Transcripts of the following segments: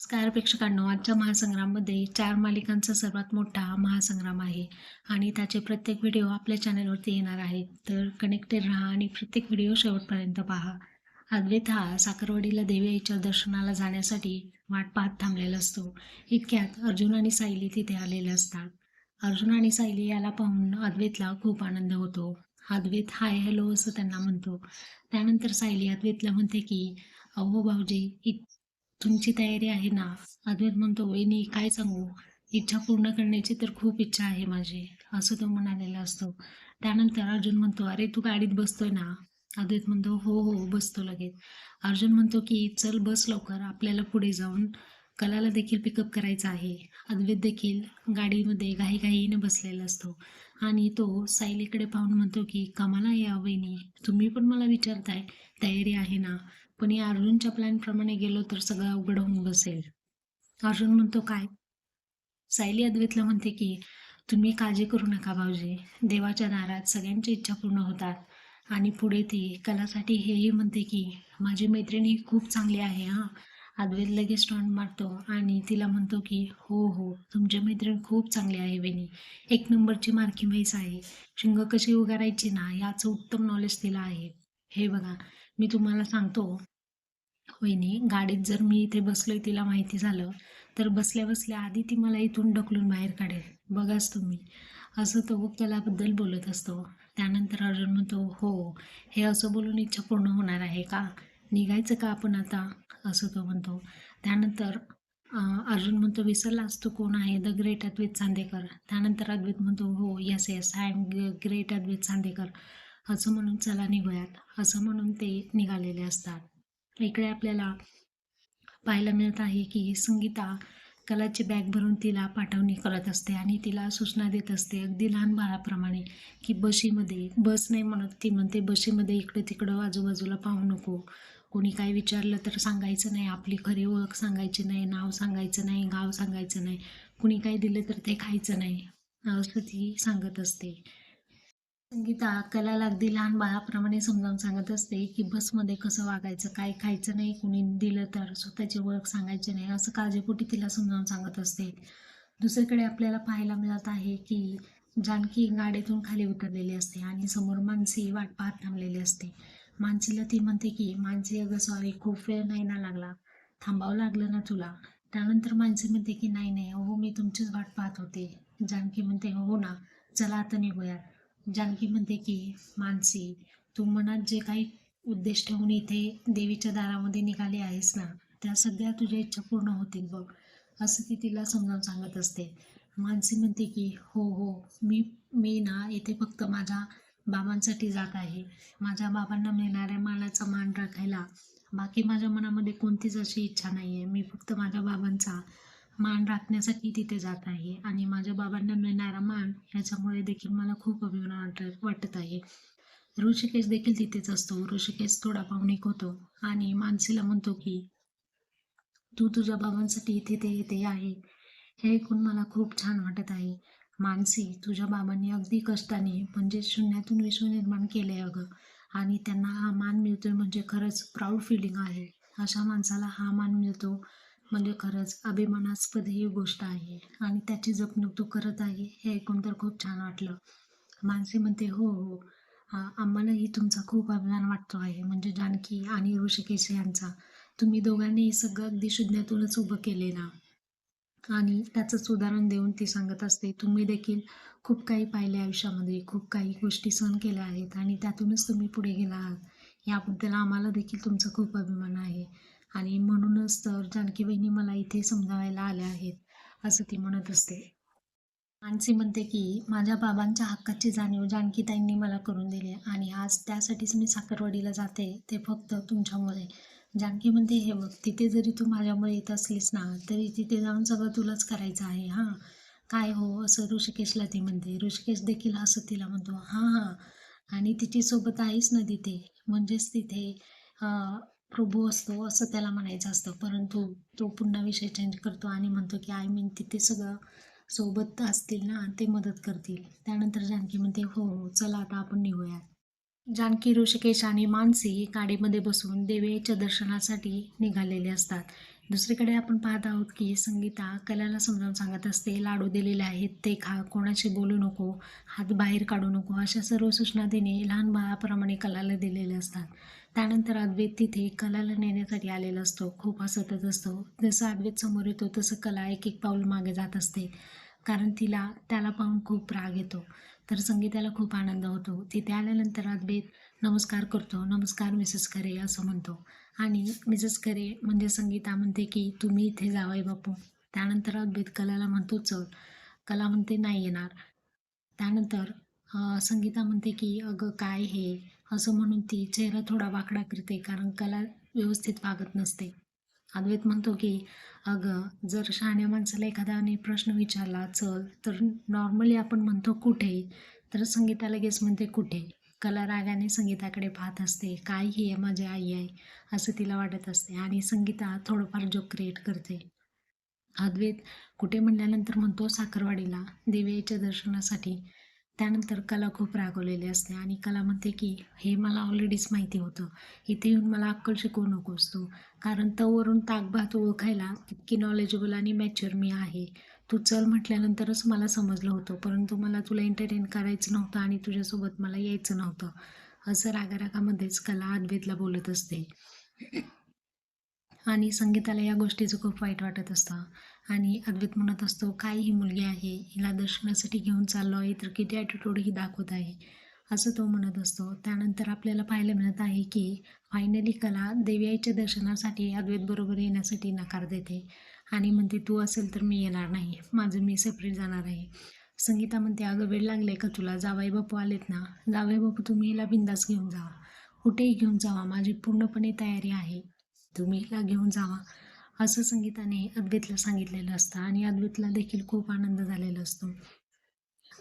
नमस्कार प्रेक्षकांनो आजच्या महासंग्राममध्ये चार मालिकांचा सर्वात मोठा महासंग्राम आहे आणि त्याचे प्रत्येक व्हिडिओ आपल्या चॅनलवरती येणार आहेत. तर कनेक्टेड राहा आणि प्रत्येक व्हिडिओ शेवटपर्यंत पहा. अद्वैत हा साखरवाडीला देवी आईच्या दर्शनाला जाण्यासाठी वाट पाहत थांबलेला असतो. इतक्यात अर्जुन आणि सायली तिथे आलेले असतात. अर्जुन आणि सायली याला पाहून अद्वैतला खूप आनंद होतो. अद्वैत हाय हॅलो असं त्यांना म्हणतो. त्यानंतर सायली अद्वैतला म्हणते की अहो भाऊजी इत तुमची तयारी आहे ना? अद्वैत म्हणतो वहिनी काय सांगू? इच्छा पूर्ण करण्याची तर खूप इच्छा आहे माझी. असं तो म्हणालेला असतो. त्यानंतर अर्जुन म्हणतो अरे तू गाडीत बसतोय ना? अद्वैत म्हणतो हो हो बसतो लगेच. अर्जुन म्हणतो की चल बस लवकर. आपल्याला पुढे जाऊन कलाला देखील पिकअप करायचं आहे. अद्वैत देखील गाडीमध्ये घाईघाईने बसलेला असतो. आणि तो सायलीकडे पाहून म्हणतो की कमाला या वहिनी तुम्ही पण मला विचारताय तयारी आहे ना? पण या अर्जुनच्या प्लॅनप्रमाणे गेलो तर सगळं अवघड होऊन बसेल. अर्जुन म्हणतो काय? सायली अद्वैतला म्हणते की तुम्ही काळजी करू नका भाऊजी. देवाच्या दारात सगळ्यांची इच्छा पूर्ण होतात. आणि पुढे ती कलासाठी हेही म्हणते की माझी मैत्रिणी खूप चांगली आहे हां. अद्वैत लगेच टॉन मारतो आणि तिला म्हणतो की हो हो तुमचे मैत्रीण खूप चांगले आहे वेणी एक नंबरची मार्की म्हैस आहे. शिंग कशी उगारायची ना याचं उत्तम नॉलेज तिला आहे. हे बघा मी तुम्हाला सांगतो. वहिनी गाडीत जर मी इथे बसलोय तिला माहिती झालं तर बसल्या बसल्या आधी ती मला इथून ढकलून बाहेर काढेल. बघाच तुम्ही. असं तो कलाबद्दल बोलत असतो. त्यानंतर अर्जुन म्हणतो हो हे असं बोलून इच्छा पूर्ण होणार आहे का? निघायचं का आपण आता? असं तो म्हणतो. त्यानंतर अर्जुन म्हणतो विसरलास तू कोण आहे? द ग्रेट अद्वैत चांदेकर त्यानंतर अद्वैत म्हणतो हो yes yes I am great Advait Chandekar असं म्हणून चला निघूयात. असं म्हणून ते निघालेले असतात. इकडे आपल्याला पाहायला मिळत आहे की संगीता कलाची बॅग भरून तिला पाठवणी करत असते आणि तिला सूचना देत असते अगदी लहान बाळाप्रमाणे की बशीमध्ये बस नाही म्हणत ती म्हणते बशीमध्ये इकडं तिकडं आजूबाजूला पाहू नको. कोणी काय विचारलं तर सांगायचं नाही. आपली खरी ओळख सांगायची नाही नाव सांगायचं नाही गाव सांगायचं नाही. कुणी काय दिलं तर ते खायचं नाही असं ती सांगत असते. संगीता कलाला अगदी लहान बाळाप्रमाणे समजावून सांगत असते की बसमध्ये कसं वागायचं काय खायचं नाही कुणी दिलं तर स्वतःची ओळख सांगायची नाही असं काळजीपोटी तिला समजावून सांगत असते. दुसरीकडे आपल्याला पाहायला मिळत आहे की जानकी गाडीतून खाली उतरलेली असते आणि समोर मानसी वाट पाहत थांबलेली असते. मानसीला ती म्हणते की मानसी अगं सॉरी खूप वेळ नाही ना लागला. थांबावं लागलं ना तुला. त्यानंतर मानसी म्हणते की नाही नाही हो मी तुमचीच वाट पाहत होते. जानकी म्हणते हो ना चला आता निघूयात. जानकी म्हणते की मानसी तू मनात जे काही उद्देश ठेवून इथे देवीच्या दारामध्ये निघाली आहेस ना त्या सगळ्या तुझ्या इच्छा पूर्ण होतील बघ. असं ती तिला समजावून सांगत असते. मानसी म्हणते की हो हो मी मी ना इथे फक्त माझ्या बाबांसाठी जात आहे. माझ्या बाबांना मिळणाऱ्या मालाचा मान राखायला बाकी माझ्या मनामध्ये कोणतीच अशी इच्छा नाही आहे मी फक्त माझ्या बाबांचा मान राखण्यासाठी तिथे जात आहे आणि माझ्या बाबांना मिळणारा मान ह्याच्यामुळे देखील मला खूप अभिमान वाटत वाटत आहे. ऋषिकेश देखील तिथेच असतो. ऋषिकेश थोडा पाहुणिक होतो आणि मानसीला म्हणतो की तू तुझ्या बाबांसाठी इथे ते येते आहे. हे ऐकून मला खूप छान वाटत आहे. मानसी तुझ्या बाबांनी अगदी कष्टाने म्हणजे शून्यातून विश्व निर्माण केले अगं. आणि त्यांना हा मान मिळतोय म्हणजे खरंच प्राऊड फिलिंग आहे. अशा माणसाला हा मान मिळतो म्हणजे खरंच अभिमानास्पद ही गोष्ट आहे. आणि त्याची जपणूक तू करत आहे हे ऐकून तर खूप छान वाटलं. मानसी म्हणते हो हो. आम्हालाही तुमचा खूप अभिमान वाटतो आहे म्हणजे जानकी आणि ऋषिकेश यांचा. तुम्ही दोघांनी सगळं अगदी शून्यातूनच उभं केले ना. आणि त्याचंच उदाहरण देऊन ती सांगत असते तुम्ही देखील खूप काही पाहिले आयुष्यामध्ये खूप काही गोष्टी सहन केल्या आहेत आणि त्यातूनच तुम्ही पुढे गेला आहात. याबद्दल आम्हाला देखील तुमचा खूप अभिमान आहे आणि म्हणूनच तर जानकी बहिणी मला इथे समजावायला आल्या आहेत असं ती म्हणत असते. मानसी म्हणते की माझ्या बाबांच्या हक्काची जाणीव जानकीताईंनी मला करून दिली आणि आज त्यासाठीच मी साखरवाडीला जाते ते फक्त तुमच्यामुळे. जानकी म्हणते हे बघ तिथे जरी तू माझ्यामुळे येत असलीस ना तरी तिथे जाऊन सगळं तुलाच करायचं आहे हां. काय हो असं ऋषिकेशला ती म्हणते. ऋषिकेश देखील असं तिला म्हणतो हां हां. आणि तिची सोबत आहेस ना तिथे म्हणजेच तिथे प्रभू असतो असं त्याला म्हणायचं असतं. परंतु तो पुन्हा विषय चेंज करतो आणि म्हणतो की आय मीन तिथे सगळं सोबत असतील ना ते मदत करतील. त्यानंतर जानकी म्हणते हो हो चला आता आपण निघूयात. जानकी ऋषिकेश आणि मानसी गाडीमध्ये बसून देवीच्या दर्शनासाठी निघालेले असतात. दुसरीकडे आपण पाहत आहोत की संगीता कलाला समजावून सांगत असते लाडू दिलेले आहेत ते खा कोणाशी बोलू नको हात बाहेर काढू नको अशा सर्व सूचना तिने लहान बाळाप्रमाणे कलाला दिलेले असतात. त्यानंतर अद्वैत तिथे कलाला नेण्यासाठी आलेला असतो. खूप हसतच असतो. जसं अद्वैत समोर येतो तसं कला एक एक पाऊल मागे जात असते कारण तिला त्याला पाहून खूप राग येतो. तर संगीताला खूप आनंद होतो. तिथे आल्यानंतर अद्वैत नमस्कार करतो. नमस्कार मिसेस खरे असं म्हणतो. आणि मिसेस खरे म्हणजे संगीता म्हणते की तुम्ही इथे जावाय बापू. त्यानंतर अद्वैत कलाला म्हणतो चल. कला म्हणते नाही येणार. त्यानंतर संगीता म्हणते की अगं काय हे? असं म्हणून ती चेहरा थोडा वाकडा करते कारण कला व्यवस्थित वागत नसते. अद्वैत म्हणतो की अगं जर शहाण्या माणसाला एखाद्याने प्रश्न विचारला चल तर नॉर्मली आपण म्हणतो कुठे? तर संगीता लगेच म्हणते कुठे? कला रागाने संगीताकडे पाहत असते. काय ही आहे माझी आई आहे? असं तिला वाटत असते. आणि संगीता थोडंफार जोक क्रिएट करते. अद्वैत कुठे म्हणल्यानंतर म्हणतो साखरवाडीला देवीच्या दर्शनासाठी. त्यानंतर कला खूप रागवलेली असते आणि कला म्हणते की हे मला ऑलरेडीच माहिती होतं. इथे येऊन मला अक्कल शिकवू नकोस तू. कारण तवरून ताकभात ओळखायला इतकी नॉलेजेबल आणि मॅच्युअर मी आहे. तू चल म्हटल्यानंतरच मला समजलं होतं. परंतु मला तुला एंटरटेन करायचं नव्हतं आणि तुझ्यासोबत मला यायचं नव्हतं. असं रागारागामध्येच कला अद्वैतला बोलत असते. आणि संगीताला या गोष्टीचं खूप वाईट वाटत असतं. आणि अद्वैत म्हणत असतो काय ही मुलगी आहे? हिला दर्शनासाठी घेऊन चाललो आहे तर किती ॲटिट्यूड ही दाखवत आहे? असं तो म्हणत असतो. त्यानंतर आपल्याला पाहायला मिळत आहे की फायनली कला देवी आईच्या दर्शनासाठी अद्वैत बरोबर येण्यासाठी नकार देते. आणि म्हणते तू असेल तर मी येणार नाही. माझं मी सेपरेट जाणार आहे. संगीता म्हणते अगं वेळ लागले का तुला? जावाई बापू आलेत ना. जावाई बापू तुम्ही हिला बिंदास घेऊन जावा कुठेही घेऊन जावा. माझी पूर्णपणे तयारी आहे. तुम्हीला घेऊन जावा. असं संगीताने अद्वैतला सांगितलेलं असतं आणि अद्वैतला देखील खूप आनंद झालेला असतो.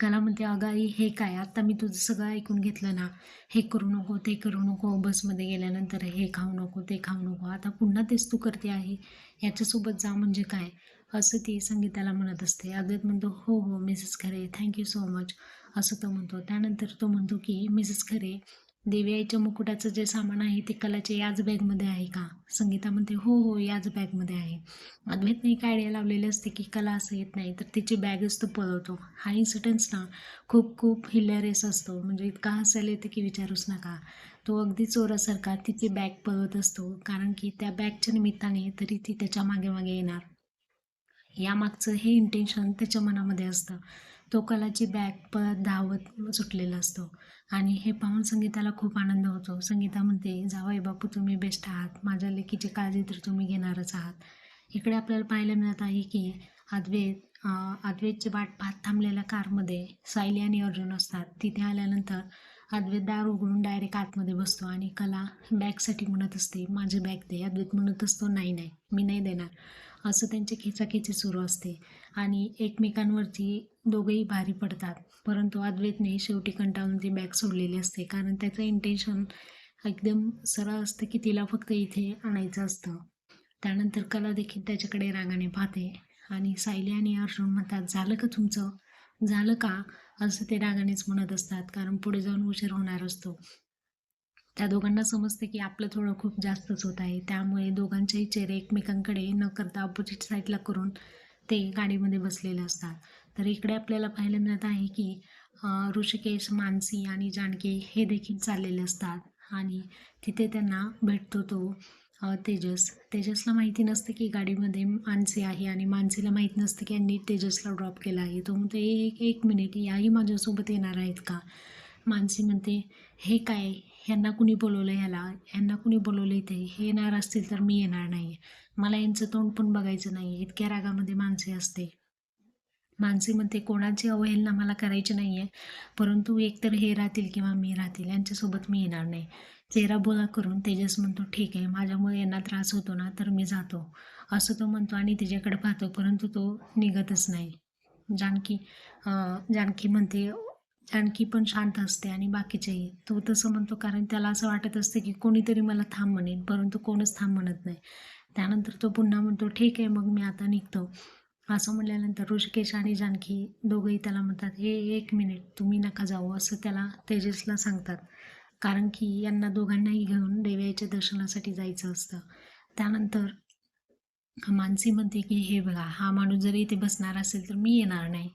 कला म्हणते अगाई हे काय? आत्ता मी तुझं सगळं ऐकून घेतलं ना. हे करू नको ते करू नको बसमध्ये गेल्यानंतर हे खाऊ नको ते खाऊ नको. आता पुन्हा तेच तू करते आहे. याच्यासोबत जा म्हणजे काय? असं ती संगीताला म्हणत असते. अद्वैत म्हणतो हो हो मिसेस खरे थँक्यू सो मच. असं तो म्हणतो. त्यानंतर तो म्हणतो की मिसेस खरे देवी आईच्या मुकुटाचं जे सामान आहे ते कलाच्या याच बॅगमध्ये आहे का? संगीता म्हणते हो हो याच बॅगमध्ये आहे. अद्वैतने एक आयडिया लावलेली असते की कला असं येत नाही तर तिची बॅगच तो पळवतो. हा इन्सिडन्स ना खूप खूप हिलेरियस असतो. म्हणजे इतका हसायला येतं की विचारूच नका. तो अगदी चोरासारखा तिची बॅग पळवत असतो कारण की त्या बॅगच्या निमित्ताने तरी ती त्याच्यामागे मागे येणार. यामागचं हे इंटेन्शन त्याच्या मनामध्ये असतं. तो कलाची बॅग पळत धावत सुटलेला असतो. आणि हे पाहून संगीताला खूप आनंद होतो. संगीता म्हणते जावाई बापू तुम्ही बेस्ट आहात. माझ्या लेकीची काळजी तर तुम्ही घेणारच आहात. इकडे आपल्याला पाहायला मिळत आहे की अद्वैत अद्वैतची वाट पाहत थांबलेल्या कारमध्ये सायली आणि अर्जुन असतात. तिथे आल्यानंतर अद्वैत दार उघडून डायरेक्ट आतमध्ये बसतो आणि कला बॅगसाठी म्हणत असते माझी बॅग दे. अद्वैत म्हणत असतो नाही नाही मी नाही देणार. असं त्यांची खिचाखिची सुरू असते आणि एकमेकांवरती दोघेही भारी पडतात. परंतु अद्वैतने शेवटी कंटाळून ती बॅग सोडलेली असते कारण त्याचं इंटेन्शन एकदम सरळ असतं की तिला फक्त इथे आणायचं असतं. त्यानंतर कला देखील त्याच्याकडे रागाने पाहते आणि सायली आणि अर्जुन म्हणतात झालं का तुमचं? झालं का? असं ते रागानेच म्हणत असतात. कारण पुढे जाऊन उशीर होणार असतो. त्या दोघांना समजते की आपलं थोडं खूप जास्तच होत आहे. त्यामुळे दोघांचेही चेहरे एकमेकांकडे न करता ऑपोजिट साईडला करून ते गाडीमध्ये बसलेले असतात. तर इकडे आपल्याला पाहायला मिळत आहे की ऋषिकेश मानसी आणि जानकी हे देखील चाललेले असतात. आणि तिथे त्यांना भेटतो तो तेजस. तेजसला माहिती नसतं की गाडीमध्ये माणसे आहे आणि माणसेला माहीत नसतं की यांनी तेजसला ड्रॉप केला आहे. तो म्हणतो एक एक मिनिट याही माझ्यासोबत येणार आहेत का? मानसी म्हणते हे काय? ह्यांना कुणी बोलवलं ह्याला ह्यांना कुणी बोलवलं इथे? हे येणार असतील तर मी येणार नाही मला यांचं तोंड पण बघायचं नाही इतक्या रागामध्ये माणसे असते. मानसी म्हणते कोणाची अवहेलना मला करायची नाही आहे परंतु एकतर हे राहतील किंवा मी राहतील. यांच्यासोबत मी येणार नाही. चेहरा बोला करून तेजस म्हणतो ठीक आहे माझ्यामुळे यांना त्रास होतो ना तर मी जातो. असं तो म्हणतो आणि तिच्याकडे पाहतो परंतु तो निघतच नाही. जानकी जानकी म्हणते जानकी पण शांत असते आणि बाकीचेही. तो तसं म्हणतो कारण त्याला असं वाटत असते की कोणीतरी मला थांब म्हणेल परंतु कोणच थांब म्हणत नाही. त्यानंतर तो पुन्हा म्हणतो ठीक आहे मग मी आता निघतो. असं म्हणल्यानंतर ऋषिकेश आणि जानकी दोघंही त्याला म्हणतात हे एक मिनिट तुम्ही नका जाऊ असं त्याला तेजसला सांगतात. कारण की यांना दोघांनाही घेऊन देव्याच्या दर्शनासाठी जायचं असतं. त्यानंतर मानसी म्हणते की हे बघा हा माणूस जर इथे बसणार असेल तर मी येणार नाही.